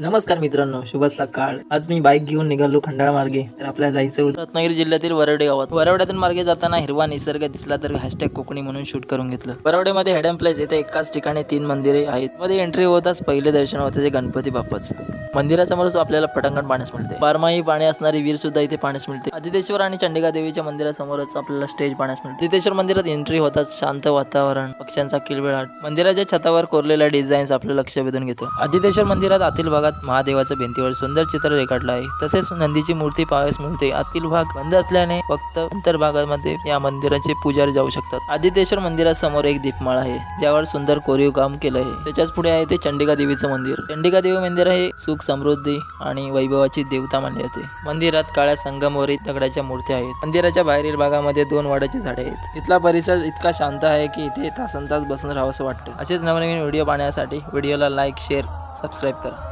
नमस्कार मित्रांनो शुभ सकाळ. आज मी बाईक घेऊन निघालो खंडाळा मार्गे. तर आपल्याला जायचं होतं रत्नागिरी जिल्ह्यातील वरवडे गावात. वरवड्यातून मार्गे जाताना हिरवा निसर्ग दिसला तर हॅशटॅग कोकणी म्हणून शूट करून घेतलं. वरवडेमध्ये हेडम प्लेस येथे एकाच ठिकाणी तीन मंदिरे आहेत. मध्ये एंट्री होताच पहिले दर्शन होते ते गणपती बाप्पाचं. मंदिरासमोरच आपल्याला पटांगण पाण्यास मिळते. बारमाही पाणी असणारी वीर सुद्धा इथे पाण्यास मिळते. आदितेश्वर आणि चंडिका देवीच्या मंदिरासमोरच आपल्याला स्टेज पाण्यास मिळते. आदितेश्वर मंदिरात एंट्री होताच शांत वातावरण पक्ष्यांचा किलबिळाट मंदिराच्या छतावर कोरलेल्या डिझाईन्स आपलं लक्ष वेधून घेतो. आदितेश्वर मंदिरात आतील भागात महादेवाच्या भिंतीवर सुंदर चित्र रेखाटलं आहे. तसेच नंदीची मूर्ती पाहायस मिळते. आतील भाग बंद असल्याने फक्त अंतर भागामध्ये या मंदिराचे पुजारी जाऊ शकतात. आदितेश्वर मंदिरासमोर एक दीपमाळ आहे ज्यावर सुंदर कोरीव काम केलं आहे. त्याच्याच पुढे आहे ते चंडिका देवीचं मंदिर. चंडिका देवी मंदिर हे सुख समृद्धी आणि वैभवाची देवता मानली जाते. मंदिरात काळ्या संगमवरी दगडाच्या मूर्ती आहेत. मंदिराच्या बाहेरील भागामध्ये दोन वाड्याची झाडे आहेत. इथला परिसर इतका शांत आहे की इथे तासन तास बसून राहावंसं वाटतं. असेच नवनवीन व्हिडिओ पाहण्यासाठी व्हिडिओला लाईक शेअर सबस्क्राईब करा.